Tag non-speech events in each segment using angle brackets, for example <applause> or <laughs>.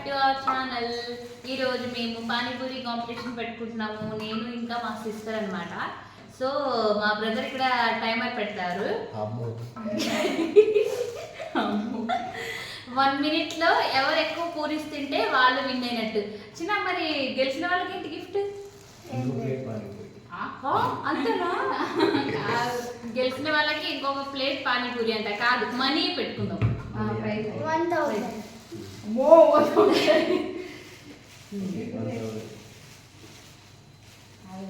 Back to our channel ఈరోజు మేము panipuri competition పెట్టుకుంటున్నాము. నేను ఇంకా మా సిస్టర్ అన్నమాట. సో మా బ్రదర్ ఇక్కడ టైమర్ పెడతారు. అమ్మో. <laughs> వన్ మినిట్లో ఎవరు ఎక్కువ పూరీస్ తింటే వాళ్ళు విన్ అయినట్టు. చిన్న మరి గెలిచిన వాళ్ళకి ఏంటి గిఫ్ట్ అంతేనా. గెలిచిన వాళ్ళకి ఇంకొక ప్లేట్ పానీపూరి అంట. కాదు మనీ పెట్టుకుందాం. థౌసండ్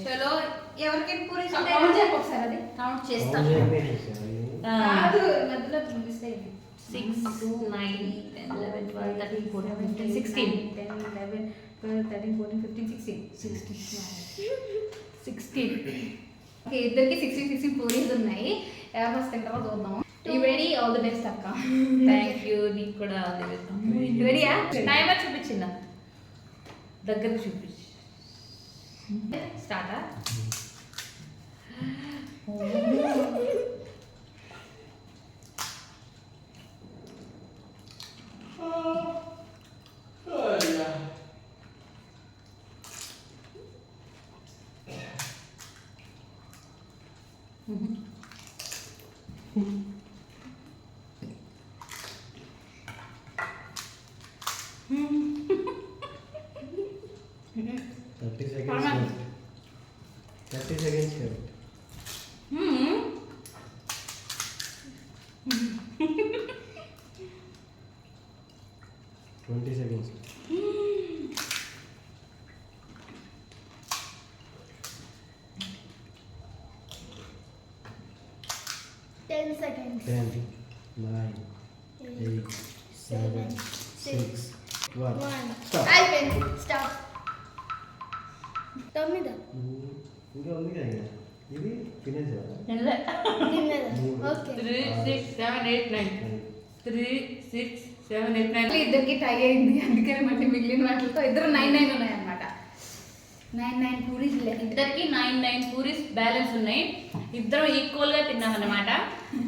చలో ఎవరికి పూరీస్ కౌంట్ ఒకసారి అది. కౌంట్ చేస్తాం. కాదు మధ్యలో mistake six nine ten eleven twelve thirteen fourteen fifteen sixteen ten eleven twelve thirteen fourteen fifteen sixteen sixteen okay ఇద్దరికి సిక్స్టీన్ సిక్స్టీన్ పూరీస్ ఉన్నాయి. ఎవరు ఫస్ట్ తింటారో చూద్దాం. ఈ రెడీ ఆల్ ది బెస్ట్ అక్క థ్యాంక్ యూ నీకు కూడా రెడీయా టైమర్ చూపించిందా దగ్గర చూపించి స్టార్టా thirty thirty seconds twenty seconds ten seconds ten nine eight seven six one one stop అయిపోయింది స్టాప్ తొమ్మిది ఇంకా ఉంది కదా ఇంకా. ఇది three six seven eight nine. Three six seven eight nine. మళ్ళీ ఇద్దరికి టై అయింది. అందుకని మళ్ళీ మిగిలిన వాటితో ఇద్దరు నైన్ నైన్ ఉన్నాయన్నమాట. నైన్ నైన్ పూరీస్ లేదు ఇద్దరికి నైన్ నైన్ పూరీస్ బ్యాలెన్స్ ఉన్నాయి. ఇద్దరం ఈక్వల్గా తిన్నాం అన్నమాట.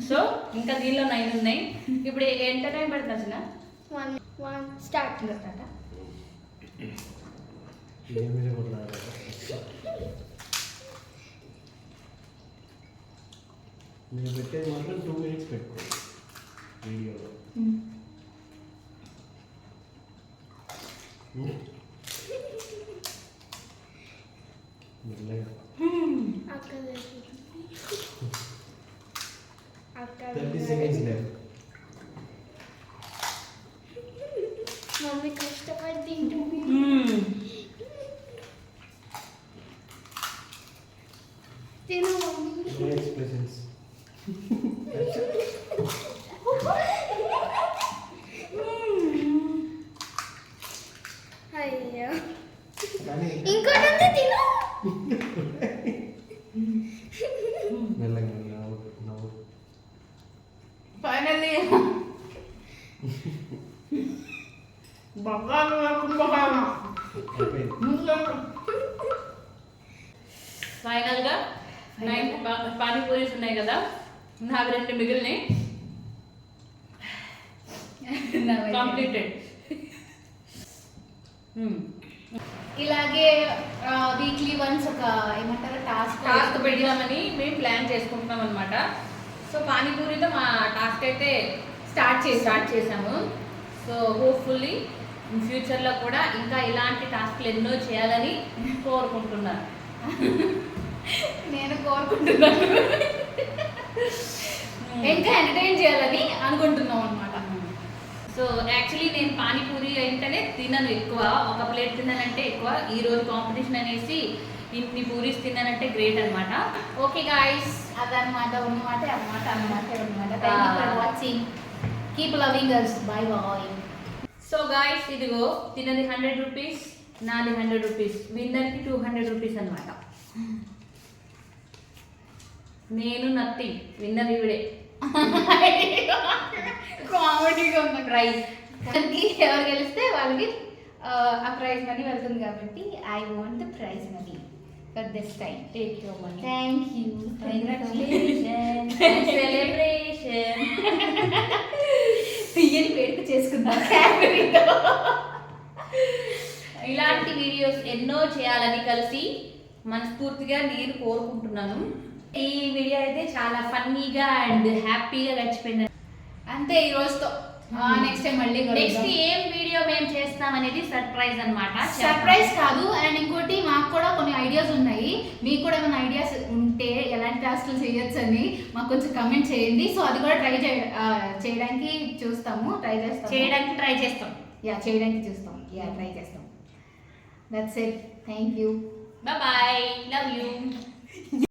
సో ఇంకా దీనిలో నైన్ ఉన్నాయి. ఇప్పుడు ఎంత టైం పడుతుంది అసలు వన్ వన్ స్టార్ట్ మీరు పెట్టేది మాత్రం టూ మినిట్స్ పెట్టుకోండి వీడియోలో మెల్లగా అక్క అక్క thirty seconds left mummy finally బగాలు కుంభకాలం అయిపోయింది ఫైనల్గా? నైన్ పానీపూరీస్ ఉన్నాయి కదా? నాకు రెండు మిగిలినాయి. <laughs> కంప్లీటెడ్ ఇలాగే వీక్లీ వన్స్ ఒక ఏమంటారు టాస్క్ టాస్క్ పెడదామని మేము ప్లాన్ చేసుకుంటున్నాం అనమాట సో పానీపూరితో మా టాస్క్ అయితే స్టార్ట్ చేసి స్టార్ట్ చేసాము సో హోప్ఫుల్లీ ఫ్యూచర్లో కూడా ఇంకా ఇలాంటి టాస్క్లు ఎన్నో చేయాలని కోరుకుంటున్నాను. నేను కోరుకుంటున్నాను. <laughs> ఇంకా ఎంటర్టైన్ చేయాలని అనుకుంటున్నాం అనమాట సో యాక్చువల్లీ నేను పానీపూరి ఏంటనే తినను ఎక్కువ. ఒక ప్లేట్ తిన్నానంటే ఎక్కువ. ఈ రోజు కాంపిటీషన్ అనేసి ఇన్ని పూరీస్ తిన్నానంటే గ్రేట్ అన్నమాట. ఓకే గాయస్ అదనమాట ఉన్నమాట అన్నమాట అన్నమాట ఉన్నమాట. Thank you for watching keep loving us bye bye so guys ఇదిగో తినది హండ్రెడ్ రూపీస్ నాది హండ్రెడ్ రూపీస్ విన్నర్కి టూ హండ్రెడ్ రూపీస్ అనమాట నేను నథింగ్ విన్నర్ ఇవిడే. కామెడీగా ఉన్న ప్రైజ్ దానికి ఎవరు గెలిస్తే వాళ్ళకి ఆ, ప్రైజ్ మనీ వెళ్తుంది కాబట్టి I want the prize money for this time take your money thank you celebration తీయని వేడుక చేసుకుందాం. ఇలాంటి వీడియోస్ ఎన్నో చేయాలని కలిసి మనస్ఫూర్తిగా నేను కోరుకుంటున్నాను. ఈ వీడియో అయితే చాలా ఫన్నీగా అండ్ హ్యాపీగా గడిచిపోయింది. అంతే ఈ రోజుతో. నెక్స్ట్ టైం మళ్ళీ నెక్స్ట్ ఏం వీడియో మేము చేస్తాం అనేది సర్ప్రైజ్ అనమాట సర్ప్రైజ్ కాదు. అండ్ ఇంకోటి మాకు కూడా కొన్ని ఐడియాస్ ఉన్నాయి. మీకు కూడా ఏమైనా ఐడియాస్ ఉంటే ఎలాంటి టాస్క్లు చేయొచ్చు అని మాకు కొంచెం కమెంట్ చేయండి. సో అది కూడా ట్రై చేయడానికి చూస్తాము. ట్రై చేస్తాము. చేయడానికి ట్రై చేస్తాం. యా చేయడానికి చూస్తాం. యా ట్రై చేస్తాం. That's it thank you bye love you